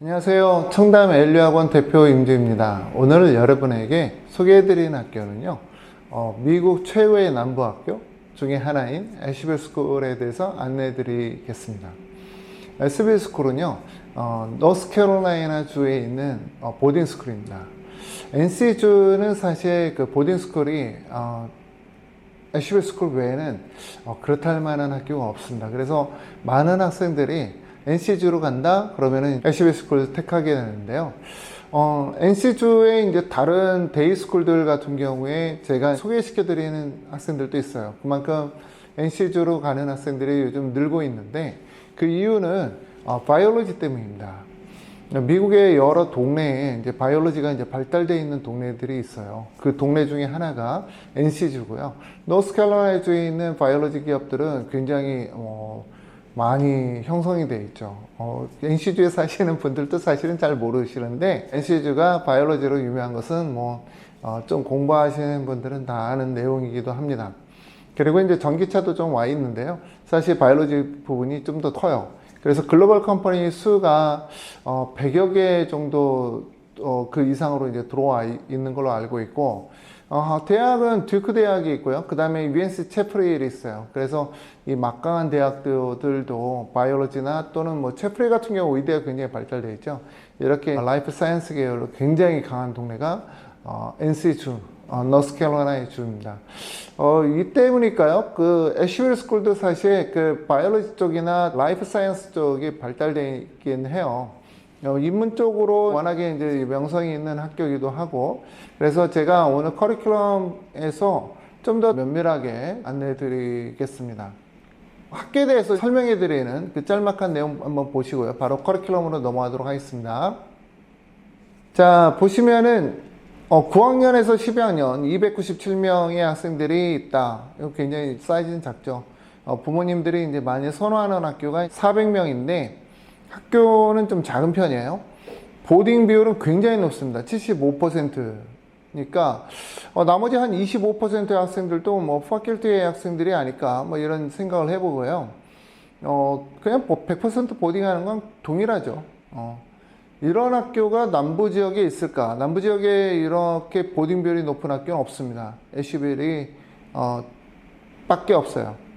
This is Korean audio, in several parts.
안녕하세요. 청담 엘리학원 대표 임주입니다. 오늘 여러분에게 소개해드리는 학교는요, 어, 미국 최고의 남부학교 중에 하나인 애쉬빌 스쿨에 대해서 안내해드리겠습니다. 애쉬빌 스쿨은요, 어, 노스캐롤라이나 주에 있는 어, 보딩 스쿨입니다. NC 주는 사실 그 보딩 스쿨이 어, 애쉬빌 스쿨 외에는 어, 그렇다 할 만한 학교가 없습니다. 그래서 많은 학생들이 NC주로 간다? 그러면은 애쉬빌 스쿨을 택하게 되는데요. 어, NC주의 이제 다른 데이 스쿨들 같은 경우에 제가 소개시켜 드리는 학생들도 있어요. 그만큼 NC주로 가는 학생들이 요즘 늘고 있는데 그 이유는 어, 바이올로지 때문입니다. 미국의 여러 동네에 이제 바이올로지가 이제 발달되어 있는 동네들이 있어요. 그 동네 중에 하나가 NC주고요. 노스캐롤라이나주에 있는 바이올로지 기업들은 굉장히 어, 많이 형성이 돼 있죠. 어, NC주에 사시는 분들도 사실은 잘 모르시는데 NC주가 바이올로지로 유명한 것은 뭐 어, 좀 공부하시는 분들은 다 아는 내용이기도 합니다. 그리고 이제 전기차도 좀 와 있는데요. 사실 바이올로지 부분이 좀 더 커요. 그래서 글로벌 컴퍼니 수가 어, 100여 개 정도 어, 그 이상으로 이제 들어와 이- 있는 걸로 알고 있고 어, 대학은 듀크 대학이 있고요. 그 다음에 UNC 채프릴이 있어요. 그래서 이 막강한 대학들도 바이올로지나 또는 뭐 채프릴 같은 경우 의대가 굉장히 발달되어 있죠. 이렇게 라이프 사이언스 계열로 굉장히 강한 동네가 어, NC주, 어, 노스캐롤라이나 주입니다. 어, 이 때문일까요? 그 애쉬윌 스쿨도 사실 그 바이올로지 쪽이나 라이프 사이언스 쪽이 발달되어 있긴 해요. 어, 인문 쪽으로 워낙에 이제 명성이 있는 학교이기도 하고 그래서 제가 오늘 커리큘럼에서 좀 더 면밀하게 안내해 드리겠습니다. 학교에 대해서 설명해 드리는 그 짤막한 내용 한번 보시고요. 바로 커리큘럼으로 넘어가도록 하겠습니다. 자, 보시면은 어, 9학년에서 12학년 297명의 학생들이 있다. 이거 굉장히 사이즈는 작죠. 어, 부모님들이 이제 많이 선호하는 학교가 400명인데 학교는 좀 작은 편이에요. 보딩 비율은 굉장히 높습니다. 75%니까 어, 나머지 한 25%의 학생들도 뭐 파culty의 학생들이 아닐까 뭐 이런 생각을 해보고요. 어, 그냥 100% 보딩하는 건 동일하죠. 어, 이런 학교가 남부 지역에 있을까? 남부 지역에 이렇게 보딩 비율이 높은 학교는 없습니다. 애쉬빌이 어, 밖에 없어요.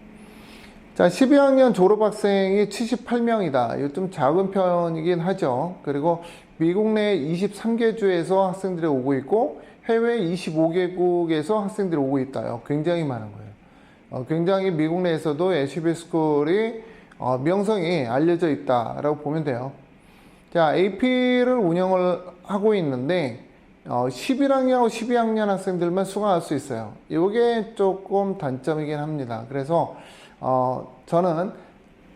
자, 12학년 졸업학생이 78명이다. 이거 좀 작은 편이긴 하죠. 그리고 미국 내 23개 주에서 학생들이 오고 있고 해외 25개국에서 학생들이 오고 있다요. 굉장히 많은 거예요. 어, 굉장히 미국 내에서도 애쉬빌 스쿨이 어, 명성이 알려져 있다라고 보면 돼요. 자, AP를 운영을 하고 있는데 어, 11학년하고 12학년 학생들만 수강할 수 있어요. 이게 조금 단점이긴 합니다. 그래서 어, 저는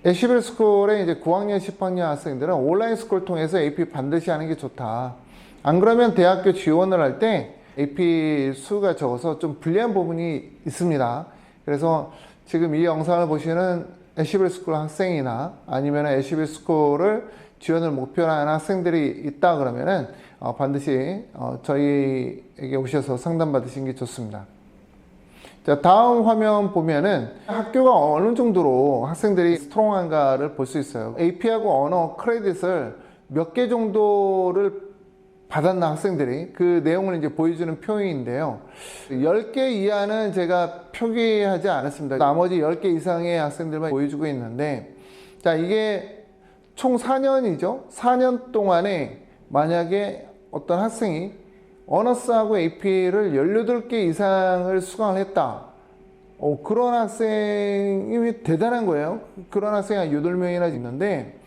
애쉬빌 스쿨에 이제 9학년, 10학년 학생들은 온라인 스쿨 통해서 AP 반드시 하는 게 좋다. 안 그러면 대학교 지원을 할 때 AP 수가 적어서 좀 불리한 부분이 있습니다. 그래서 지금 이 영상을 보시는 애쉬빌 스쿨 학생이나 아니면 애쉬빌 스쿨을 지원을 목표로 하는 학생들이 있다 그러면은 어, 반드시 어, 저희에게 오셔서 상담 받으시는 게 좋습니다. 자, 다음 화면 보면은 학교가 어느 정도로 학생들이 스트롱한가를 볼 수 있어요. AP하고 언어 크레딧을 몇 개 정도를 받았나 학생들이 그 내용을 이제 보여주는 표인데요. 10개 이하는 제가 표기하지 않았습니다. 나머지 10개 이상의 학생들만 보여주고 있는데 자, 이게 총 4년이죠. 4년 동안에 만약에 어떤 학생이 어너스하고 AP를 18개 이상을 수강을 했다. 어, 그런 학생이 대단한 거예요. 그런 학생이 한 8명이나 있는데,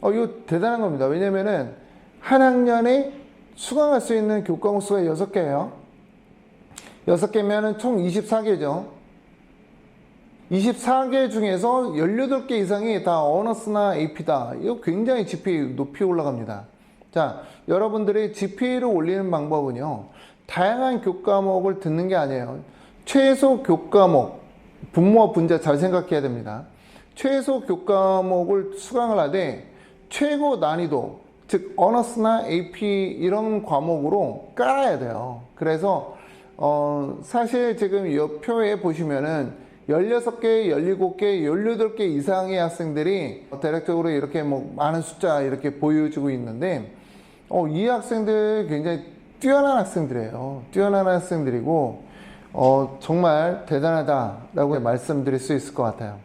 어, 이거 대단한 겁니다. 왜냐면은 한 학년에 수강할 수 있는 교과목 수가 6개예요. 6개면은 총 24개죠. 24개 중에서 18개 이상이 다 어너스나 AP다. 이거 굉장히 GPA 높이 올라갑니다. 자, 여러분들이 GPA를 올리는 방법은요, 다양한 교과목을 듣는 게 아니에요. 최소 교과목, 분모와 분자 잘 생각해야 됩니다. 최소 교과목을 수강을 하되 최고 난이도, 즉, 어너스나 AP 이런 과목으로 깔아야 돼요. 그래서, 어, 사실 지금 이 표에 보시면은 16개, 17개, 18개 이상의 학생들이 대략적으로 이렇게 뭐 많은 숫자 이렇게 보여주고 있는데, 어, 이 학생들 굉장히 뛰어난 학생들이에요. 뛰어난 학생들이고, 어, 정말 대단하다라고 말씀드릴 수 있을 것 같아요.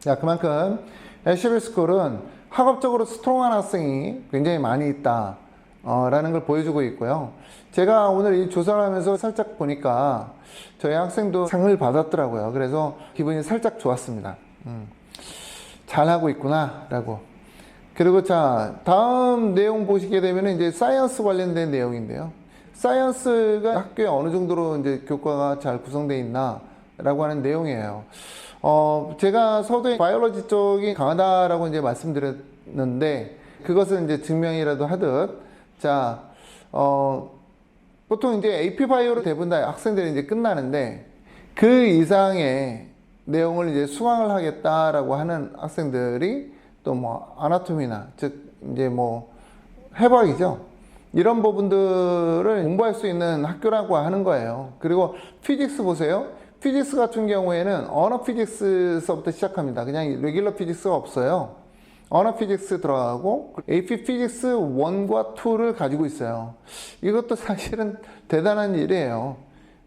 자, 그만큼 애쉬빌 스쿨은 학업적으로 스트롱한 학생이 굉장히 많이 있다. 어, 라는 걸 보여주고 있고요. 제가 오늘 이 조사를 하면서 살짝 보니까 저희 학생도 상을 받았더라고요. 그래서 기분이 살짝 좋았습니다. 음, 잘하고 있구나, 라고. 그리고 자, 다음 내용 보시게 되면 이제 사이언스 관련된 내용인데요. 사이언스가 학교에 어느 정도로 이제 교과가 잘 구성되어 있나, 라고 하는 내용이에요. 어, 제가 서두에 바이올로지 쪽이 강하다라고 이제 말씀드렸는데, 그것은 이제 증명이라도 하듯, 자, 어, 보통 이제 AP 바이오로 대부분 다 학생들이 이제 끝나는데, 그 이상의 내용을 이제 수강을 하겠다라고 하는 학생들이 또 뭐 아나토미나, 즉, 이제 뭐 해박이죠. 이런 부분들을 공부할 수 있는 학교라고 하는 거예요. 그리고 피직스 보세요. 피직스 같은 경우에는 언어 피직스서부터 시작합니다. 그냥 레귤러 피직스가 없어요. 언어 피직스 들어가고 AP 피직스 1과 2를 가지고 있어요. 이것도 사실은 대단한 일이에요.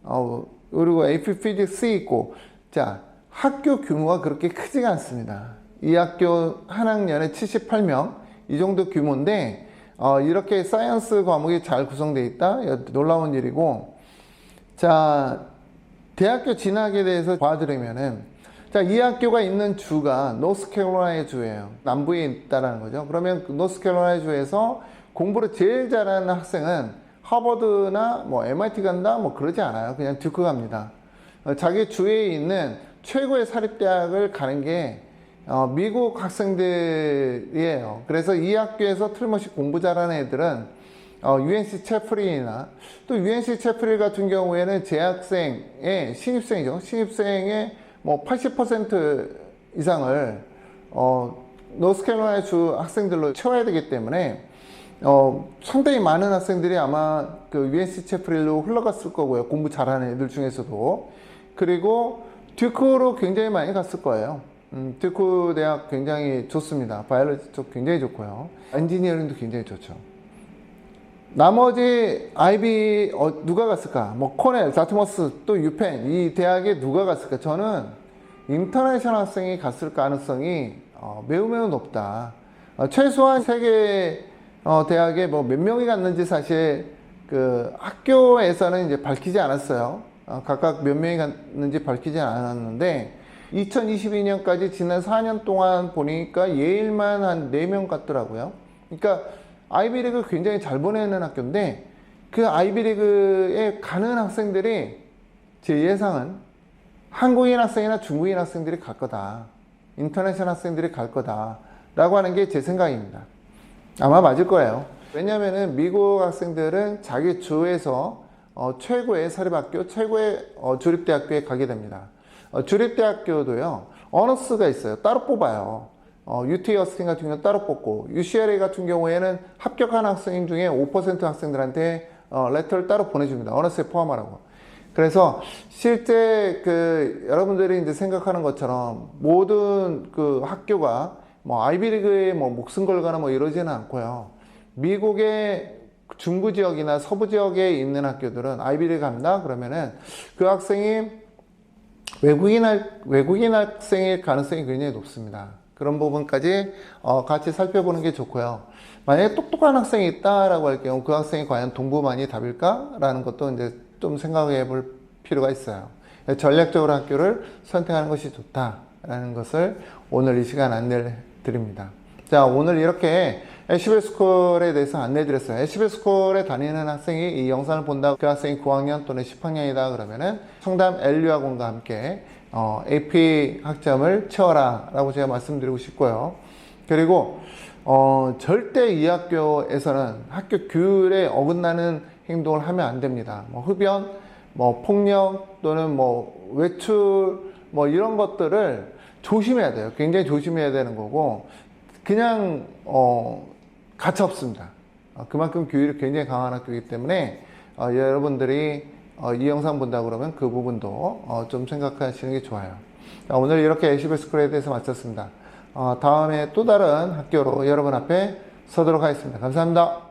어, 그리고 AP 피직스 있고 자 학교 규모가 그렇게 크지가 않습니다. 이 학교 한 학년에 78명 이 정도 규모인데 어, 이렇게 사이언스 과목이 잘 구성되어 있다 놀라운 일이고 자 대학교 진학에 대해서 봐드리면은 자, 이 학교가 있는 주가 노스캐롤라이나 주예요. 남부에 있다라는 거죠. 그러면 그 노스캐롤라이나 주에서 공부를 제일 잘하는 학생은 하버드나 뭐 MIT 간다 뭐 그러지 않아요. 그냥 듀크 갑니다. 어, 자기 주에 있는 최고의 사립대학을 가는 게 어, 미국 학생들이에요. 그래서 이 학교에서 틀림없이 공부 잘하는 애들은 어, UNC 채플린이나 또 UNC 채플린 같은 경우에는 재학생의 신입생이죠. 신입생의 뭐 80% 이상을 어, 노스캐롤라이나 주 학생들로 채워야 되기 때문에 어, 상당히 많은 학생들이 아마 그 UNC 채플린로 흘러갔을 거고요. 공부 잘하는 애들 중에서도. 그리고 듀크로 굉장히 많이 갔을 거예요. 음, 듀크 대학 굉장히 좋습니다. 바이올로지 쪽 굉장히 좋고요. 엔지니어링도 굉장히 좋죠. 나머지 아이비 어, 누가 갔을까? 뭐 코넬, 다트머스, 또 유펜 이 대학에 누가 갔을까? 저는 인터내셔널 학생이 갔을 가능성이 어, 매우 매우 높다. 어, 최소한 세계 어, 대학에 뭐 몇 명이 갔는지 사실 그 학교에서는 이제 밝히지 않았어요. 어, 각각 몇 명이 갔는지 밝히지 않았는데 2022년까지 지난 4년 동안 보니까 예일만 한 4명 갔더라고요. 그러니까 아이비리그 굉장히 잘 보내는 학교인데 그 아이비리그에 가는 학생들이 제 예상은 한국인 학생이나 중국인 학생들이 갈 거다. 인터내셔널 학생들이 갈 거다. 라고 하는 게 제 생각입니다. 아마 맞을 거예요. 왜냐면은 미국 학생들은 자기 주에서 어, 최고의 사립학교, 최고의 어, 주립대학교에 가게 됩니다. 어, 주립대학교도요, 어너스가 있어요. 따로 뽑아요. 어, UT 어스틴 같은 경우는 따로 뽑고, UCLA 같은 경우에는 합격한 학생 중에 5% 학생들한테 어, 레터를 따로 보내줍니다. 어너스에 포함하라고. 그래서 실제 그 여러분들이 이제 생각하는 것처럼 모든 그 학교가 뭐 아이비리그에 뭐 목숨 걸거나 뭐 이러지는 않고요. 미국의 중부 지역이나 서부 지역에 있는 학교들은 아이비리그 간다 그러면은 그 학생이 외국인 학, 외국인 학생일 가능성이 굉장히 높습니다. 그런 부분까지 어, 같이 살펴보는 게 좋고요. 만약에 똑똑한 학생이 있다라고 할 경우 그 학생이 과연 동부만이 답일까라는 것도 이제 좀 생각해 볼 필요가 있어요. 전략적으로 학교를 선택하는 것이 좋다라는 것을 오늘 이 시간 안내를 드립니다. 자, 오늘 이렇게 애쉬벨 스쿨에 대해서 안내 드렸어요. 애쉬벨 스쿨에 다니는 학생이 이 영상을 본다, 그 학생이 9학년 또는 10학년이다 그러면은 청담 엘류학원과 함께 어, AP 학점을 채워라 라고 제가 말씀드리고 싶고요. 그리고 어, 절대 이 학교에서는 학교 규율에 어긋나는 행동을 하면 안 됩니다. 뭐 흡연, 뭐 폭력 또는 뭐 외출 뭐 이런 것들을 조심해야 돼요. 굉장히 조심해야 되는 거고 그냥 어, 가차 없습니다. 어, 그만큼 규율이 굉장히 강한 학교이기 때문에 어, 여러분들이 어, 이 영상 본다 그러면 그 부분도 어, 좀 생각하시는 게 좋아요. 자, 오늘 이렇게 애쉬벨 스쿨에 대해서 마쳤습니다. 어, 다음에 또 다른 학교로 여러분 앞에 서도록 하겠습니다. 감사합니다.